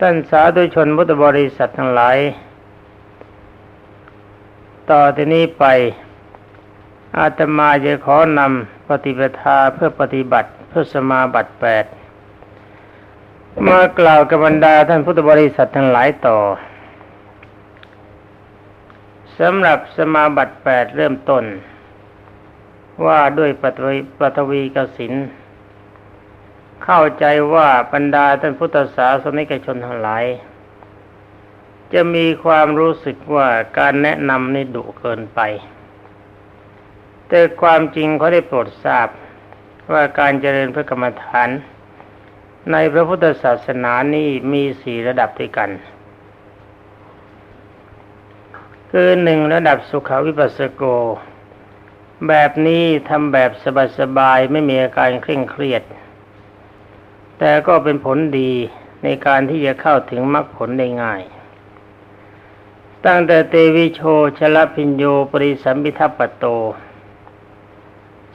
ท่านสาธุชนพุทธบริษัททั้งหลาย ต่อที่นี้ไป อาตมาจะขอนำปฏิปทาเพื่อปฏิบัติเพื่อสมาบัติแปดมากล่าวกับบรรดาท่านพุทธบริษัททั้งหลายต่อสำหรับสมาบัติแปดเริ่มต้น ว่าด้วยปฐวีปฐวีกสิน เข้าใจว่าบรรดาท่านพุทธศาสนิกชนทั้งหลาย จะมีความรู้สึกว่าการแนะนำนี่ดุเกินไป แต่ความจริงเขาได้โปรดทราบว่าการเจริญพระกรรมฐาน ในพระพุทธศาสนานี่มีสี่ระดับด้วยกัน คือหนึ่งระดับสุขวิปัสสโก แบบนี้ทำแบบสบายๆไม่มีอาการเคร่งเครียด แต่ก็เป็นผลดีในการที่จะเข้าถึงมรรคผลได้ง่าย ตั้งแต่เตวิโชชลพิญโยปริสัมพิทัปโต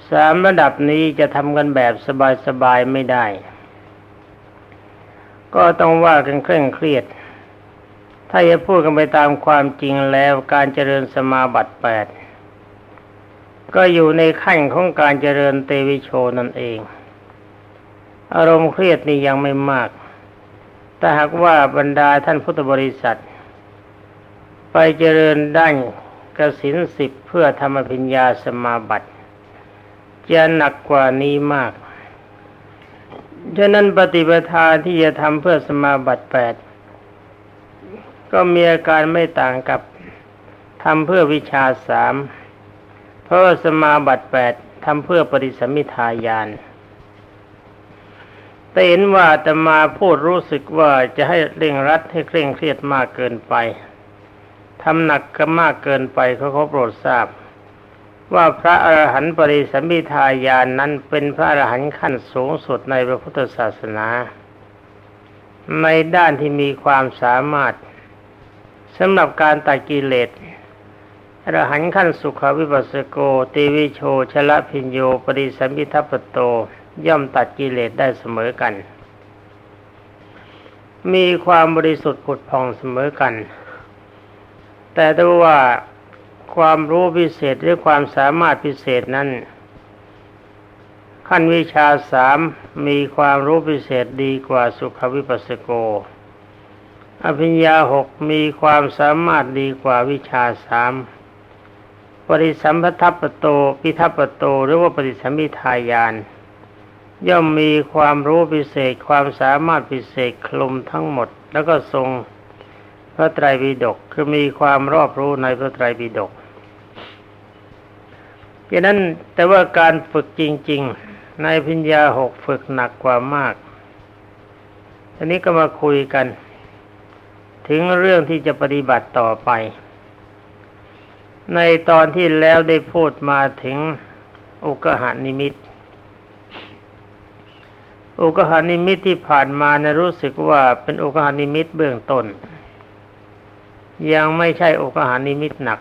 สามระดับนี้จะทำกันแบบสบายๆไม่ได้ ก็ต้องว่ากันเคร่งเครียด ถ้าจะพูดกันไปตามความจริงแล้วการเจริญสมาบัติแปดก็อยู่ในขั้นของการเจริญเตวิโชนั่นเอง อารมณ์เครียดนี่ยังไม่มาก แต่หากว่าบรรดาท่านพุทธบริษัท ไปเจริญด้านกสินสิบเพื่อธรรมพิญญาสมาบัติจะหนักกว่านี้มาก ฉะนั้นปฏิปทาที่จะทำเพื่อสมาบัติแปดก็มีอาการไม่ต่างกับทำเพื่อวิชาสาม เพราะว่าสมาบัติแปดทำเพื่อปฏิสมมิทายาน แต่เห็นว่าแต่มาพูดรู้สึกว่าจะให้เร่งรัดให้เคร่งเครียดมากเกินไปทำหนักก็มากเกินไปเขาเขาโปรดทราบ ว่าพระอรหันต์ปริสัมมิทายานนั้นเป็นพระอรหันต์ขั้นสูงสุดในพระพุทธศาสนา ในด้านที่มีความสามารถสำหรับการตัดกิเลสอรหันต์ขั้นสุขวิปัสสโกติวิโชชละพิญโยปริสัมพิทัปโต ย่อมตัดกิเลสได้เสมอกัน มีความบริสุทธิ์ผุดผ่องเสมอกัน แต่ถ้าว่าความรู้พิเศษหรือความสามารถพิเศษนั้น ขั้นวิชาสามมีความรู้พิเศษดีกว่าสุขวิปัสสโก อภิญญาหกมีความสามารถดีกว่าวิชาสามปริสัมพัทธปโต พิทัปปโต หรือว่าปริสัมมิทายาน ย่อมมีความรู้พิเศษความสามารถพิเศษคลุมทั้งหมด แล้วก็ทรงพระไตรปิฎกคือมีความรอบรู้ในพระไตรปิฎกดังนั้นแต่ว่าการฝึกจริง ๆ ในพิญญาหกฝึกหนักกว่ามากทีนี้ก็มาคุยกัน ถึงเรื่องที่จะปฏิบัติต่อไป ในตอนที่แล้วได้พูดมาถึงอุกหานิมิต อุกหานิมิตที่ผ่านมานะรู้สึกว่าเป็นอุกหานิมิตเบื้องต้น ยังไม่ใช่อุกหานิมิตหนัก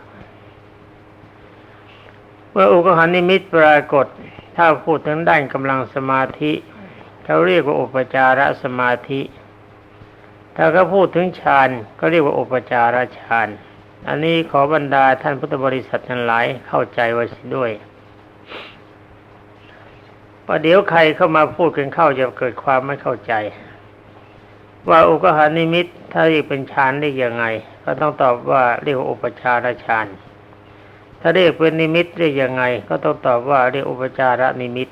เมื่ออุกหานิมิตปรากฏ ถ้าพูดถึงด้านกำลังสมาธิเขาเรียกว่าอุปจารสมาธิ ถ้าเขาพูดถึงฌานก็เรียกว่าอุปจารฌาน อันนี้ขอบรรดาท่านพุทธบริษัททั้งหลายเข้าใจไว้ด้วย ประเดี๋ยวใครเข้ามาพูดกันเข้าจะเกิดความไม่เข้าใจ ว่าอุกหานิมิตถ้าเรียกเป็นฌานได้ยังไง ก็ต้องตอบว่าเรียกว่าอุปจารฌานถ้าเรียกเป็นนิมิตเรียกยังไง ก็ต้องตอบว่าเรียกอุปจารนิมิต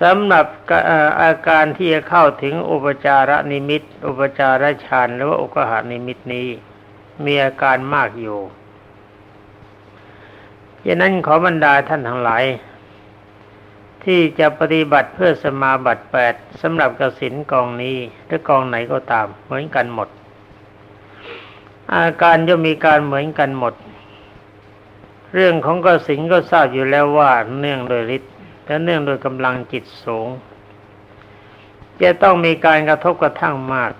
สำหรับอาการที่จะเข้าถึงอุปจารนิมิต อุปจารฌานหรือว่าอุกหานิมิตนี้ มีอาการมากอยู่ดังนั้นขอบรรดาท่านทั้งหลาย ที่จะปฏิบัติเพื่อสมาบัติแปดสำหรับกสินกองนี้หรือกองไหนก็ตาม เหมือนกันหมด อาการย่อมมีการเหมือนกันหมด เรื่องของกสินก็ทราบอยู่แล้วว่าเนื่องโดยฤทธิ์และเนื่องโดยกำลังจิตสูง จะต้องมีการกระทบกระทั่งมาก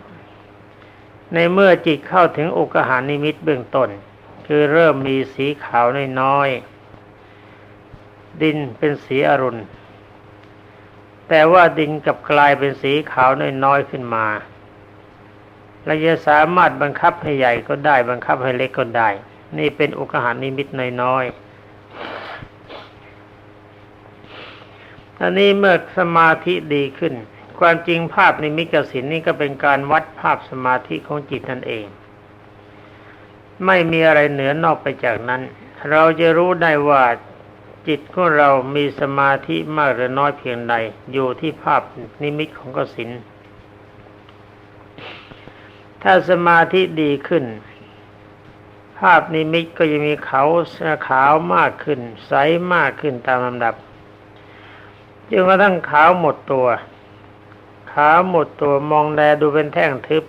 ในเมื่อจิตเข้าถึงอุกหานิมิตเบื้องต้น คือเริ่มมีสีขาวน้อยๆดินเป็นสีอรุณ แต่ว่าดินกับกลายเป็นสีขาวน้อยๆขึ้นมาเราจะสามารถบังคับให้ใหญ่ก็ได้ บังคับให้เล็กก็ได้ นี่เป็นอุกหานิมิตน้อยๆอันนี้เมื่อสมาธิดีขึ้น ความจริงภาพนิมิตกสินนี่ก็เป็นการวัดภาพสมาธิของจิตนั่นเอง ไม่มีอะไรเหนือนอกไปจากนั้น เราจะรู้ได้ว่า จิตของเรามีสมาธิมากหรือน้อยเพียงใด อยู่ที่ภาพนิมิตของกสินถ้าสมาธิดีขึ้น ภาพนิมิตก็จะมีเขาขาวมากขึ้น ใสมากขึ้นตามลำดับจนกระทั่งขาวหมดตัว ขาวหมดตัวมองแลดูเป็นแท่งทึบ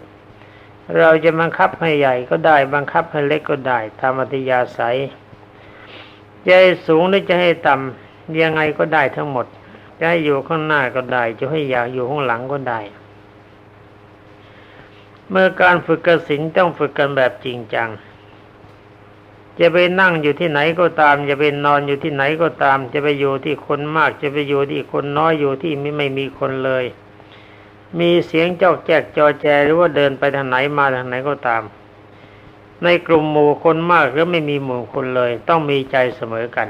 เราจะบังคับให้ใหญ่ก็ได้บังคับให้เล็กก็ได้ตามอัธยาศัย จะให้สูงหรือจะให้ต่ำยังไงก็ได้ทั้งหมด จะให้อยู่ข้างหน้าก็ได้ จะให้อยากอยู่ข้างหลังก็ได้ เมื่อการฝึกกสินต้องฝึกกันแบบจริงจังจะไปนั่งอยู่ที่ไหนก็ตาม จะไปนอนอยู่ที่ไหนก็ตาม จะไปอยู่ที่คนมาก จะไปอยู่ที่คนน้อยอยู่ที่ไม่ไม่มีคนเลย มีเสียงเจอกแจกจอแจหรือว่าเดินไปทางไหนมาทางไหนก็ตาม ในกลุ่มหมู่คนมากหรือไม่มีหมู่คนเลย ต้องมีใจเสมอกัน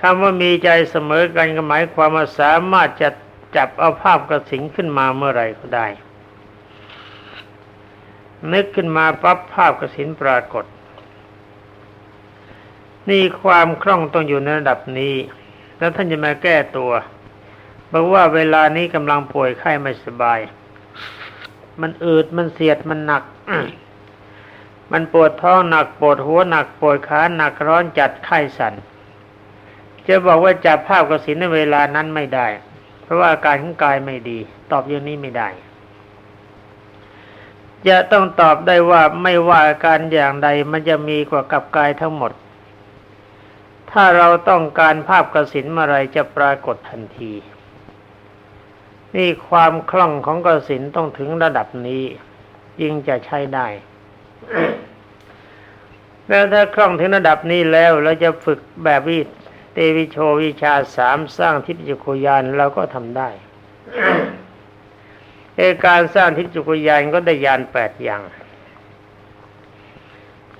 คำว่ามีใจเสมอกันก็หมายความว่าสามารถจะจับเอาภาพกระสิงขึ้นมาเมื่อไรก็ได้ นึกขึ้นมาปั๊บภาพกระสินปรากฏ นี่ความคล่องต้องอยู่ในระดับนี้ แล้วท่านจะมาแก้ตัวบอกว่าเวลานี้กำลังป่วยไข้ไม่สบาย มันอืดมันเสียดมันหนัก มันปวดท้องหนักปวดหัวหนักปวดขาหนักร้อนจัดไข้สัน่นจะบอกว่าจับภาพกสินในเวลานั้นไม่ได้ เพราะว่าอาการของกายไม่ดี ตอบอย่างนี้ไม่ได้ จะต้องตอบได้ว่าไม่ว่าอาการอย่างใดมันจะมีกว่ากับกายทั้งหมด ถ้าเราต้องการภาพกสินเมื่อไรจะปรากฏทันที นี่ความคล่องของกสินต้องถึงระดับนี้ ยิ่งจะใช้ได้ แล้วถ้าคล่องถึงระดับนี้แล้วเราจะฝึกแบบวิเตวิโชวิชาสามสร้างทิพยคุยานเราก็ทำได้การสร้างทิพยคุยานก็ได้ยานแปดอย่าง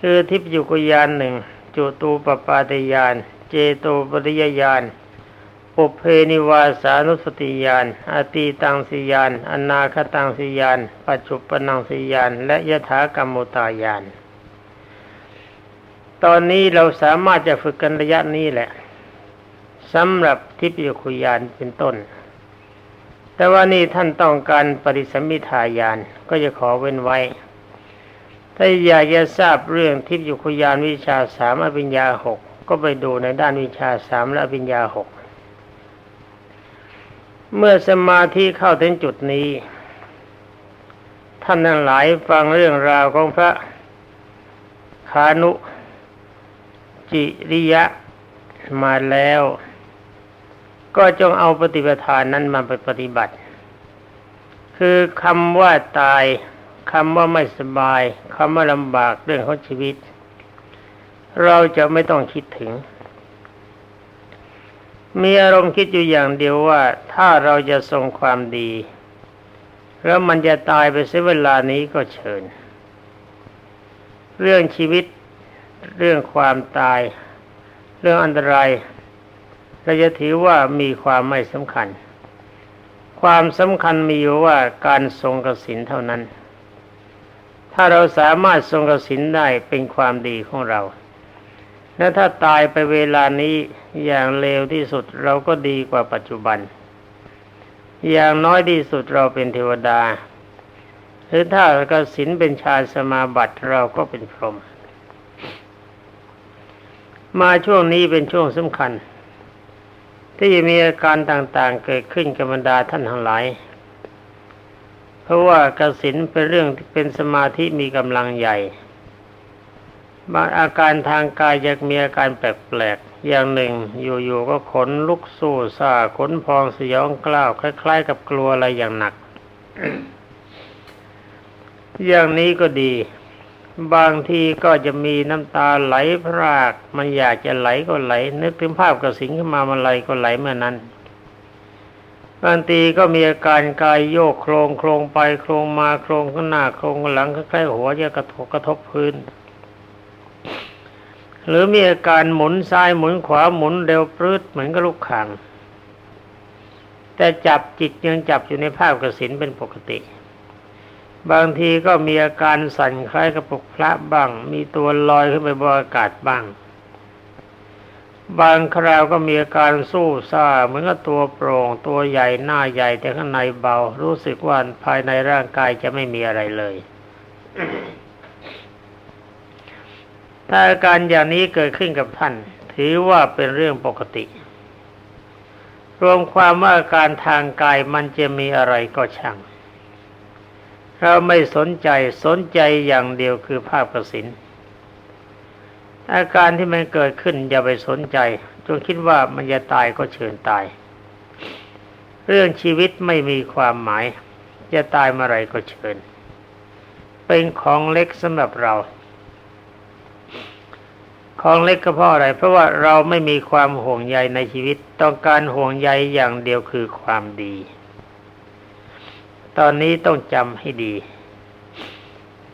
คือทิพยคุยานหนึ่งจุตูปปาตยาน เจโตปริยญาณ ปุเพนิวาสานุสติญาณอตีตังสิยานอนาคตังสิยานปัจจุปนังสิยานและยถากรรมุตายานตอนนี้เราสามารถจะฝึกกันระยะนี้แหละสำหรับทิพยคุยานเป็นต้น แต่ว่านี่ท่านต้องการปริสมิทายานก็จะขอเว้นไว้ ถ้าอยากจะทราบเรื่องทิพยคุยานวิชาสามอภิญญาหกก็ไปดูในด้านวิชาสามและอภิญญาหก เมื่อสมาธิเข้าถึงจุดนี้ ท่านทั้งหลายฟังเรื่องราวของพระคานุ จิริยะมาแล้ว ก็จงเอาปฏิปทานนั้นมาไปปฏิบัติ คือคำว่าตายคำว่าไม่สบายคำว่าลำบากเรื่องของชีวิต เราจะไม่ต้องคิดถึง มีอารมณ์คิดอยู่อย่างเดียวว่าถ้าเราจะทรงความดี แล้วมันจะตายไปเสียเวลานี้ก็เชิญ เรื่องชีวิตเรื่องความตาย เรื่องอันตรายเราจะถือว่ามีความไม่สำคัญ ความสำคัญมีอยู่ว่าการทรงกสินเท่านั้น ถ้าเราสามารถทรงกสินได้เป็นความดีของเรา และถ้าตายไปเวลานี้ อย่างเลวที่สุดเราก็ดีกว่าปัจจุบัน อย่างน้อยที่สุดเราเป็นเทวดา หรือถ้ากสินเป็นชาสมาบัติเราก็เป็นพรหมมาช่วงนี้เป็นช่วงสำคัญ ที่จะมีอาการต่างๆ เกิดขึ้นกับบรรดาท่านทั้งหลาย เพราะว่ากสินเป็นเรื่องเป็นสมาธิมีกำลังใหญ่บางอาการทางกายยังมีอาการแปลก อย่างหนึ่ง อยู่ๆก็ขนลุกสู้ซาขนพองสยองกล้าวคล้าย ๆ กับกลัวอะไรอย่างหนัก อย่างนี้ก็ดี บางทีก็จะมีน้ำตาไหลพราก มันอยากจะไหลก็ไหล นึกถึงภาพกระสิงขึ้นมามันไหลก็ไหลเมื่อนั้นบางทีก็มีอาการกายโยกโครงโครงไปโครงมาโครงข้างหน้าโครงข้างหลังคล้ายๆหัวจะกระทบกระทบพื้น หรือมีอาการหมุนซ้ายหมุนขวาหมุนเร็วปรืดเหมือนกับลูกข่าง แต่จับจิตยังจับอยู่ในภาพกสินเป็นปกติ บางทีก็มีอาการสั่นคล้ายกับปลุกพระบ้าง มีตัวลอยขึ้นไปบนอากาศบ้าง บางคราวก็มีอาการสู้ซ่าเหมือนกับตัวโปร่ง ตัวใหญ่หน้าใหญ่แต่ข้างในเบา รู้สึกว่าภายในร่างกายจะไม่มีอะไรเลย ถ้าอาการอย่างนี้เกิดขึ้นกับท่าน ถือว่าเป็นเรื่องปกติ รวมความว่าอาการทางกายมันจะมีอะไรก็ช่าง เราไม่สนใจสนใจอย่างเดียวคือภาพกสินอาการที่มันเกิดขึ้นอย่าไปสนใจ จงคิดว่ามันจะตายก็เชิญตาย เรื่องชีวิตไม่มีความหมาย จะตายเมื่อไรก็เชิญ เป็นของเล็กสำหรับเรา ของเล็กก็เพราะอะไร เพราะว่าเราไม่มีความห่วงใยในชีวิต ต้องการห่วงใยอย่างเดียวคือความดี ตอนนี้ต้องจำให้ดี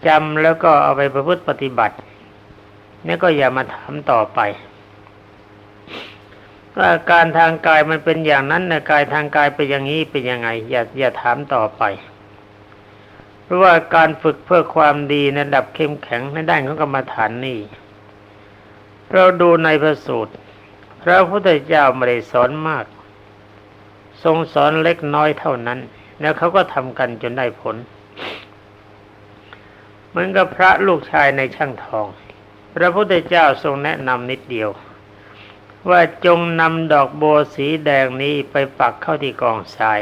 จำแล้วก็เอาไปประพฤติปฏิบัตินี่ก็อย่ามาถามต่อไปว่าการทางกายมันเป็นอย่างนั้นนะกายทางกายเป็นอย่างนี้เป็นยังไง อย่าอย่าถามต่อไป เพราะว่าการฝึกเพื่อความดีในระดับเข้มแข็งในด้านของกรรมฐานนี่ เราดูในพระสูตร พระพุทธเจ้าไม่ได้สอนมาก ทรงสอนเล็กน้อยเท่านั้น แล้วเขาก็ทำกันจนได้ผล เหมือนกับพระลูกชายในช่างทอง พระพุทธเจ้าทรงแนะนำนิดเดียว ว่าจงนำดอกโบสีแดงนี้ไปปักเข้าที่กองทราย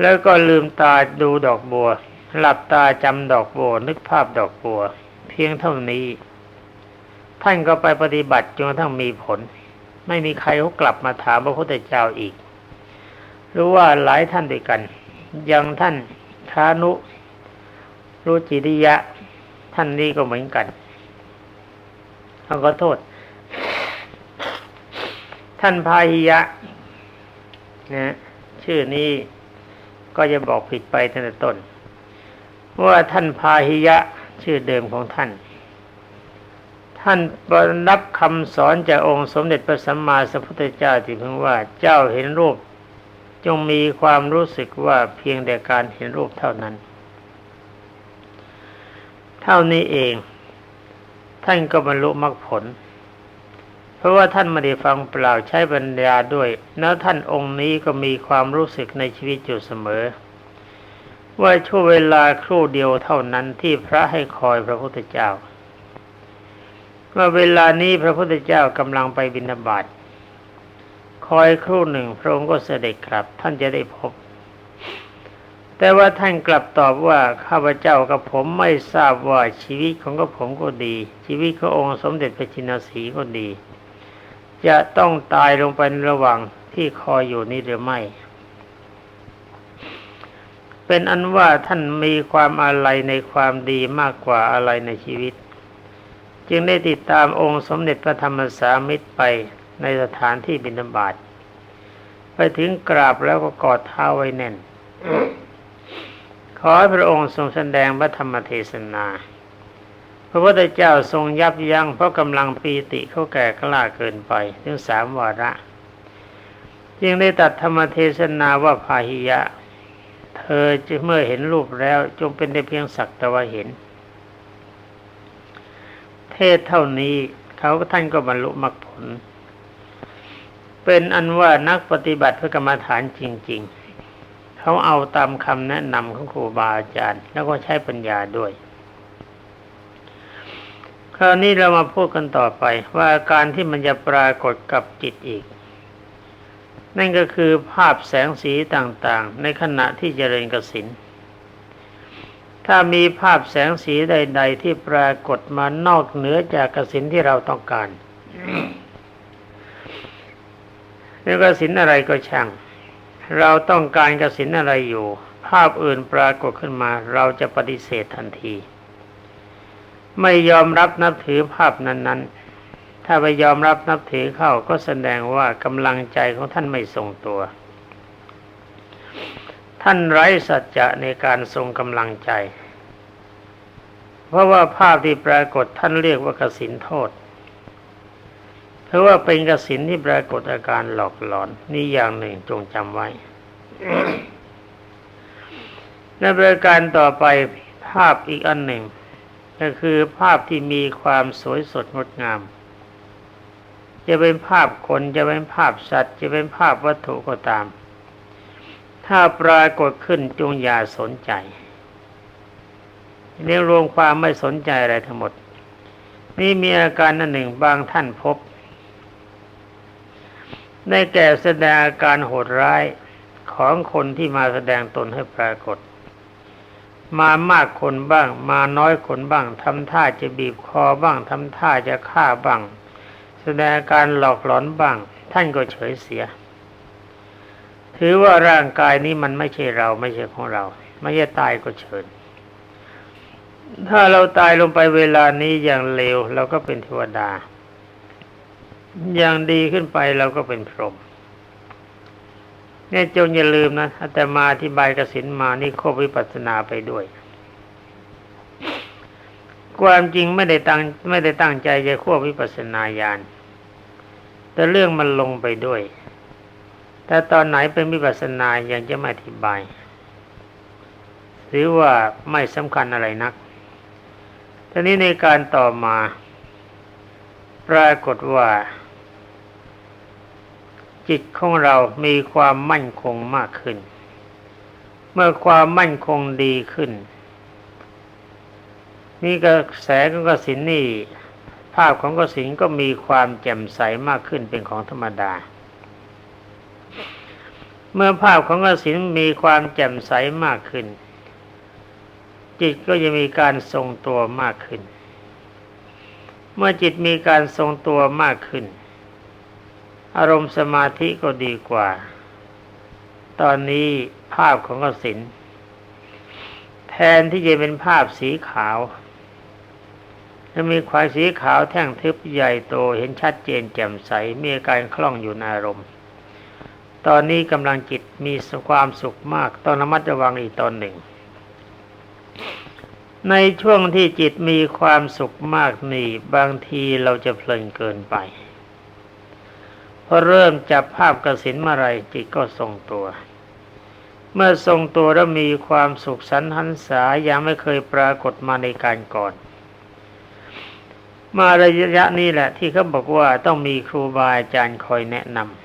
แล้วก็ลืมตาดูดอกบัว หลับตาจำดอกบัวนึกภาพดอกบัว เพียงเท่านี้ ท่านก็ไปปฏิบัติจนกระทั่งมีผล ไม่มีใครเขากลับมาถามพระพุทธเจ้าอีกรู้ว่าหลายท่านด้วยกันยังท่านคานุรุจิริยะ ท่านนี้ก็เหมือนกันเขาก็โทษ ท่านพาหิยะนะชื่อนี้ก็จะบอกผิดไปตั้งแต่ต้นว่าท่านพาหิยะชื่อเดิมของท่าน ท่านรับคำสอนจากองค์สมเด็จพระสัมมาสัมพุทธเจ้าที่เพิ่งว่าเจ้าเห็นรูป จงมีความรู้สึกว่าเพียงแต่การเห็นรูปเท่านั้น เท่านี้เอง ท่านก็บรรลุมรรคผล เพราะว่าท่านไม่ได้ฟังเปล่าใช้ปัญญาด้วยแล้วท่านองค์นี้ก็มีความรู้สึกในชีวิตอยู่เสมอ ว่าช่วงเวลาครู่เดียวเท่านั้นที่พระให้คอยพระพุทธเจ้า ว่าเวลานี้พระพุทธเจ้ากำลังไปบิณฑบาตคอยครู่หนึ่งพระองค์ก็เสด็จกลับ ท่านจะได้พบ แต่ว่าท่านกลับตอบว่าข้าพเจ้ากับผมไม่ทราบว่าชีวิตของกับผมก็ดี ชีวิตขององค์สมเด็จพระจินสีก็ดี จะต้องตายลงไประหว่างที่คอยอยู่นี้หรือไม่เป็นอันว่าท่านมีความอะไรในความดีมากกว่าอะไรในชีวิต จึงได้ติดตามองค์สมเด็จพระธรรมสามิตรไปในสถานที่บิณฑบาตไปถึงกราบแล้วก็กอดเท้าไว้แน่น ขอให้พระองค์ทรงแสดงพระธรรมเทศนาพระพุทธเจ้าทรงยับยั้งเพราะกำลังปีติเขาแก่กล้าเกินไปถึงสามวาระ จึงได้ตัดธรรมเทศนาว่าพาหิยะ เธอจะเมื่อเห็นรูปแล้วจงเป็นได้เพียงสักแต่ว่าเห็น เทศเท่านี้เขาท่านก็บรรลุมรรคผล เป็นอันว่านักปฏิบัติเพื่อกรรมฐานจริง ๆ เขาเอาตามคำแนะนำของครูบาอาจารย์ แล้วก็ใช้ปัญญาด้วย คราวนี้เรามาพูดกันต่อไปว่าอาการที่มันจะปรากฏกับจิตอีก นั่นก็คือภาพแสงสีต่างๆ ในขณะที่เจริญกสิน ถ้ามีภาพแสงสีใด ๆ ที่ปรากฏมานอกเหนือจากกสินที่เราต้องการแล้วกสินอะไรก็ช่าง เราต้องการกสินอะไรอยู่ ภาพอื่นปรากฏขึ้นมา เราจะปฏิเสธทันที ไม่ยอมรับนับถือภาพนั้น ๆ ถ้าไปยอมรับนับถือเข้าก็แสดงว่ากำลังใจของท่านไม่ทรงตัว ท่านไร้สัจจะในการทรงกำลังใจ เพราะว่าภาพที่ปรากฏท่านเรียกว่ากสินโทษเพราะว่าเป็นกสินที่ปรากฏอาการหลอกหลอนนี่อย่างหนึ่งจงจำไว้ในประการต่อไปภาพอีกอันหนึ่ง ก็คือภาพที่มีความสวยสดงดงาม จะเป็นภาพคนจะเป็นภาพสัตว์ จะเป็นภาพวัตถุก็ตาม ถ้าปรากฏขึ้นจงอย่าสนใจเรียกรวมความไม่สนใจอะไรทั้งหมด นี่มีอาการอันหนึ่งบางท่านพบ ได้แก่แสดงอาการโหดร้ายของคนที่มาแสดงตนให้ปรากฏ มามากคนบ้าง มาน้อยคนบ้างทำท่าจะบีบคอบ้างทำท่าจะฆ่าบ้าง แสดงการหลอกหลอนบ้าง ท่านก็เฉยเสีย ถือว่าร่างกายนี้มันไม่ใช่เราไม่ใช่ของเรา ไม่ใช่ตายก็เชิญ ถ้าเราตายลงไปเวลานี้อย่างเลวเราก็เป็นเทวดา อย่างดีขึ้นไปเราก็เป็นพรหมเนี่ยจงอย่าลืมนะอาตมาอธิบายกสินมานี่ควบวิปัสสนาไปด้วย ความจริงไม่ได้ตั้งไม่ได้ตั้งใจจะควบวิปัสสนาญาณแต่เรื่องมันลงไปด้วย แต่ตอนไหนเป็นวิปัสสนายังจะไม่อธิบาย หรือว่าไม่สำคัญอะไรนักทีนี้ในการต่อมา ปรากฏว่า จิตของเรามีความมั่นคงมากขึ้น เมื่อความมั่นคงดีขึ้น นี่กระแสของกสินนี่ ภาพของกสินก็มีความแจ่มใสมากขึ้นเป็นของธรรมดา เมื่อภาพของกสินมีความแจ่มใสมากขึ้น จิตก็จะมีการทรงตัวมากขึ้น เมื่อจิตมีการทรงตัวมากขึ้น อารมณ์สมาธิก็ดีกว่า ตอนนี้ภาพของกสินแทนที่จะเป็นภาพสีขาวจะมีควายสีขาวแท่งทึบใหญ่โตเห็นชัดเจนแจ่มใสมีการคล่องอยู่ในอารมณ์ ตอนนี้กำลังจิตมีความสุขมาก ต้องระมัดระวังอีกตอนหนึ่ง ในช่วงที่จิตมีความสุขมากนี่บางทีเราจะเพลินเกินไปพอเริ่มจับภาพกสินเมื่อไรจิตก็ทรงตัว เมื่อทรงตัวแล้วมีความสุขสันหันษายังไม่เคยปรากฏมาในการก่อน มาระยะนี้แหละที่เขาบอกว่าต้องมีครูบาอาจารย์คอยแนะนำ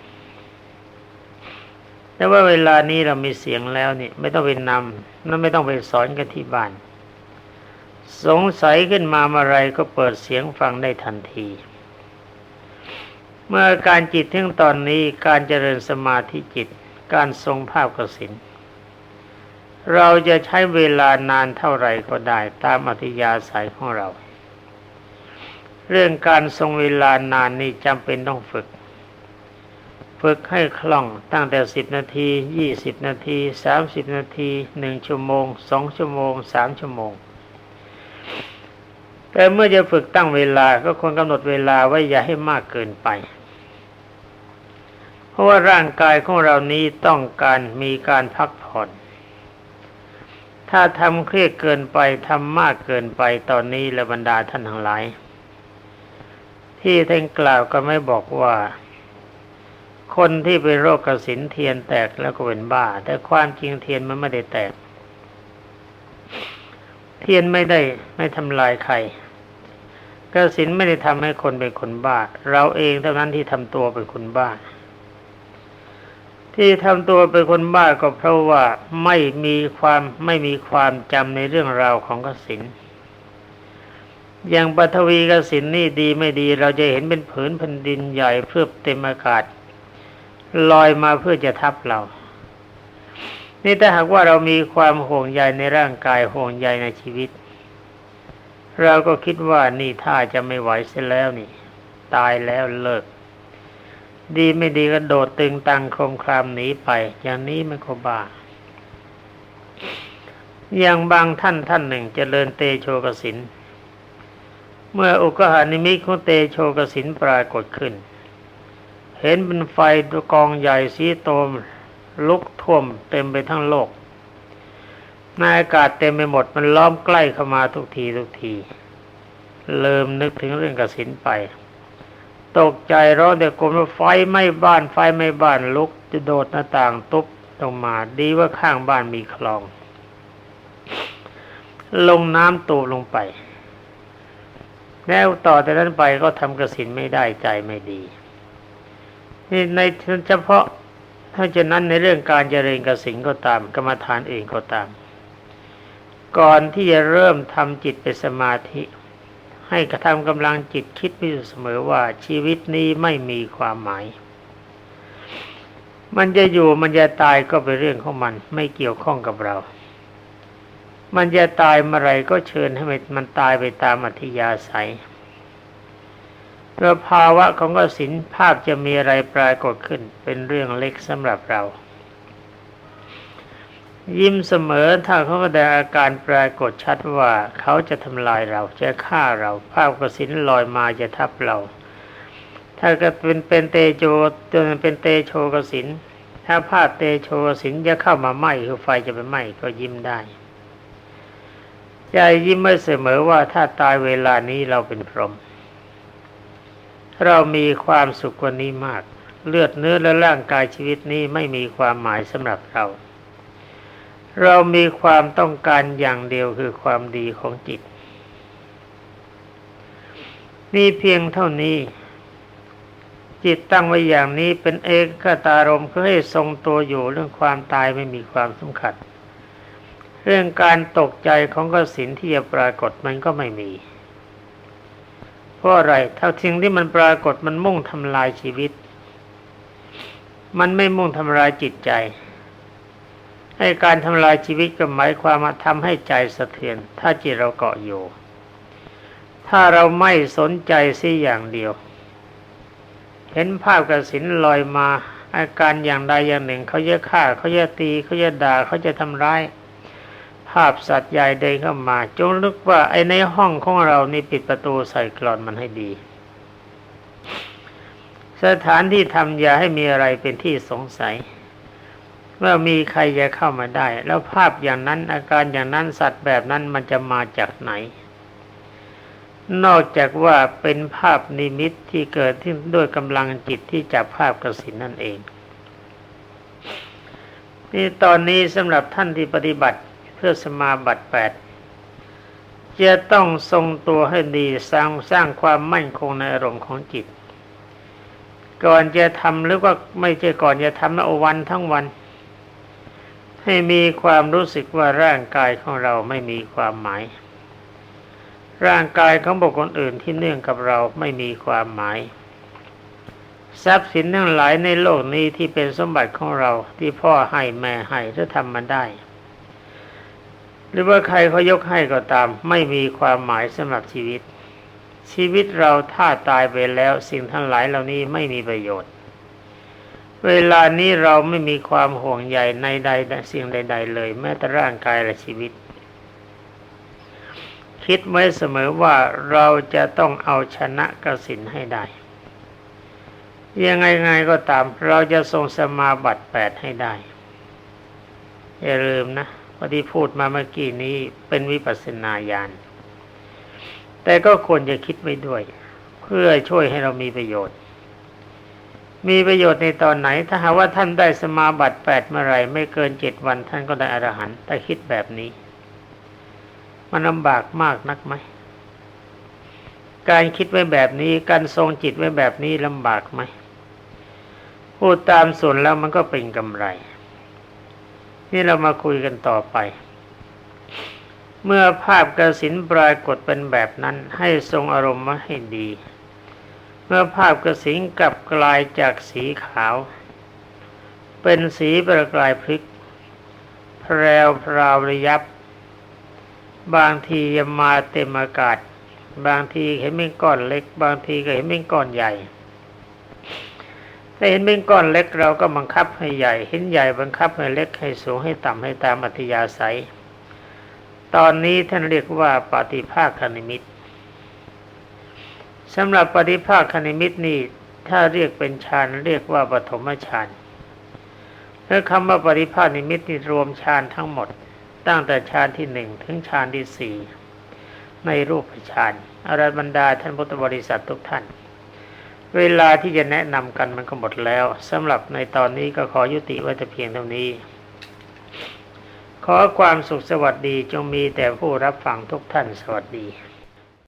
แต่ว่าเวลานี้เรามีเสียงแล้วนี่ไม่ต้องไปนำนั่นไม่ต้องไปสอนกันที่บ้าน สงสัยขึ้นมาเมื่อไรก็เปิดเสียงฟังได้ทันที เมื่อการจิตถึงตอนนี้การเจริญสมาธิจิต การทรงภาพกสินเราจะใช้เวลานานเท่าไหร่ก็ได้ตามอัธยาศัยของเรา เรื่องการทรงเวลานานนี่จำเป็นต้องฝึก ฝึกให้คล่องตั้งแต่สิบนาทียี่สิบนาทีสามสิบนาทีหนึ่งชั่วโมงสองชั่วโมงสามชั่วโมง แต่เมื่อจะฝึกตั้งเวลาก็ควรกำหนดเวลาไว้อย่าให้มากเกินไป เพราะว่าร่างกายของเรานี้ต้องการมีการพักผ่อน ถ้าทำเครียดเกินไปทำมากเกินไปตอนนี้และบรรดาท่านทั้งหลาย ที่ท่านกล่าวก็ไม่บอกว่า คนที่เป็นโรคกระสินเทียนแตกแล้วก็เป็นบ้า แต่ความจริงเทียนมันไม่ได้แตก เทียนไม่ได้ไม่ทำลายใครกระสินไม่ได้ทำให้คนเป็นคนบ้า เราเองเท่านั้นที่ทำตัวเป็นคนบ้า ที่ทำตัวเป็นคนบ้าก็เพราะว่าไม่มีความไม่มีความจำในเรื่องราวของกระสินอย่างปฐวีกสินนี่ดีไม่ดี เราจะเห็นเป็นผืนแผ่นดินใหญ่เพื่อเต็มอากาศ ลอยมาเพื่อจะทับเรา นี่ถ้าหากว่าเรามีความห่วงใยในร่างกายห่วงใยในชีวิต เราก็คิดว่านี่ถ้าจะไม่ไหวเสียแล้วนี่ ตายแล้วเลิก ดีไม่ดีก็โดดตึงตังโครมครามหนีไป อย่างนี้ไม่ก็บ้าอย่างบางท่านท่านหนึ่งจเจริญเตโชกสิน เมื่ออุกหานิมิตของเตโชกสินปรากฏขึ้น เห็นเป็นไฟกองใหญ่สีโตม ลุกท่วมเต็มไปทั้งโลกในอากาศเต็มไปหมดมันล้อมใกล้เข้ามาทุกทีทุกทีเริ่มนึกถึงเรื่องกสินไป ตกใจร้องเด็กกลมว่าไฟไม้บ้านไฟไม้บ้านลุกจะโดดหน้าต่างตุ๊บลงมาดีว่าข้างบ้านมีคลอง ลงน้ำตูบลงไป แล้วต่อแต่นั้นไปก็ทำกสินไม่ได้ใจไม่ดี นี่ในเฉพาะถ้าจะนั้นในเรื่องการเจริญกสินก็ตาม กรรมฐานเองก็ตาม ก่อนที่จะเริ่มทำจิตเป็นสมาธิ ให้กระทำกำลังจิตคิดไปอยู่เสมอว่าชีวิตนี้ไม่มีความหมาย มันจะอยู่มันจะตายก็เป็นเรื่องของมัน ไม่เกี่ยวข้องกับเรา มันจะตายเมื่อไรก็เชิญให้มันตายไปตามอัธยาศัย เพราะภาวะของกสินภาพจะมีอะไรปรากฏขึ้น เป็นเรื่องเล็กสำหรับเรา ยิ้มเสมอถ้าเขาแสดงอาการปรากฏชัดว่าเขาจะทำลายเราจะฆ่าเรา ภาพกสินลอยมาจะทับเรา ถ้าก็เป็นเป็นเตโชจนเป็นเตโชกสินถ้าภาพเตโชกสินจะเข้ามาไหม้คือไฟจะไปไหม้ก็ยิ้มได้ใจยิ้มไม่เสมอว่าถ้าตายเวลานี้เราเป็นพรหม เรามีความสุขกว่านี้มาก เลือดเนื้อและร่างกายชีวิตนี้ไม่มีความหมายสำหรับเรา เรามีความต้องการอย่างเดียวคือความดีของจิต นี่เพียงเท่านี้ จิตตั้งไว้อย่างนี้เป็นเอกขตารมณ์เพื่อให้ทรงตัวอยู่เรื่องความตายไม่มีความสำคัญเรื่องการตกใจของกสินที่จะปรากฏมันก็ไม่มี เพราะอะไรถ้าสิ่งที่มันปรากฏมันมุ่งทำลายชีวิต มันไม่มุ่งทำลายจิตใจ ให้การทำลายชีวิตก็หมายความว่าทำให้ใจสะเทือน ถ้าจิตเราเกาะอยู่ ถ้าเราไม่สนใจสิอย่างเดียว เห็นภาพกระสินลอยมาอาการอย่างใดอย่างหนึ่งเขาจะฆ่าเขาจะตีเขาจะด่าเขาจะทำร้าย ภาพสัตว์ใหญ่เดินเข้ามา จงนึกว่าไอ้ในห้องของเรานี่ปิดประตูใส่กรอนมันให้ดี สถานที่ทำยาให้มีอะไรเป็นที่สงสัยว่ามีใครจะเข้ามาได้ แล้วภาพอย่างนั้นอาการอย่างนั้นสัตว์แบบนั้นมันจะมาจากไหน นอกจากว่าเป็นภาพนิมิตที่เกิดที่ด้วยกำลังจิตที่จับภาพกระสินนั่นเองนี่ตอนนี้สำหรับท่านที่ปฏิบัติ เพื่อสมาบัติแปดจะต้องทรงตัวให้ดีสร้างสร้างความมั่นคงในอารมณ์ของจิต ก่อนจะทำหรือว่าไม่ใช่ก่อนจะทำเอาวันทั้งวัน ให้มีความรู้สึกว่าร่างกายของเราไม่มีความหมาย ร่างกายของบุคคลอื่นที่เนื่องกับเราไม่มีความหมาย ทรัพย์สินทั้งหลายในโลกนี้ที่เป็นสมบัติของเราที่พ่อให้แม่ให้ถ้าทำมันได้ หรือว่าใครเขายกให้ก็ตาม ไม่มีความหมายสำหรับชีวิต ชีวิตเราถ้าตายไปแล้วสิ่งทั้งหลายเหล่านี้ไม่มีประโยชน์ เวลานี้เราไม่มีความห่วงใยในใดสิ่งใด ๆ เลย แม้แต่ร่างกายและชีวิต คิดไว้เสมอว่าเราจะต้องเอาชนะกสินให้ได้ยังไงไงก็ตาม เราจะทรงสมาบัติแปดให้ได้ อย่าลืมนะ พอที่พูดมาเมื่อกี้นี้เป็นวิปัสสนาญาณ แต่ก็ควรจะคิดไว้ด้วย เพื่อช่วยให้เรามีประโยชน์ มีประโยชน์ในตอนไหน ถ้าหากว่าท่านได้สมาบัติแปดเมื่อไรไม่เกินเจ็ดวันท่านก็ได้อรหันต์ถ้าคิดแบบนี้ มันลำบากมากนักไหมการคิดไว้แบบนี้ การทรงจิตไว้แบบนี้ลำบากไหมพูดตามส่วนแล้วมันก็เป็นกำไร นี่เรามาคุยกันต่อไป เมื่อภาพกระสินปรากฏเป็นแบบนั้นให้ทรงอารมณ์มาให้ดี เมื่อภาพกระสินกลับกลายจากสีขาว เป็นสีประกายพลิกแพรวพราวระยับ บางทียมาเต็มอากาศ บางทีเห็นเป็นก้อนเล็ก บางทีก็เห็นเป็นก้อนใหญ่ ถ้าเห็นเป็นก้อนเล็กเราก็บังคับให้ใหญ่ เห็นใหญ่บังคับให้เล็กให้สูงให้ต่ำให้ตามอัธยาศัย ตอนนี้ท่านเรียกว่าปฏิภาคนิมิตสำหรับปฏิภาคคณิมิตนี่ถ้าเรียกเป็นฌานเรียกว่าปฐมฌานและคำว่าปฏิภาคนิมิตนี่รวมฌานทั้งหมด ตั้งแต่ฌานที่หนึ่งถึงฌานที่สี่ในรูปฌานอาราบรรดาท่านพุทธบริษัททุกท่าน เวลาที่จะแนะนำกันมันก็หมดแล้วสำหรับในตอนนี้ก็ขอยุติไว้แต่เพียงเท่านี้ ขอความสุขสวัสดีจงมีแต่ผู้รับฟังทุกท่านสวัสดี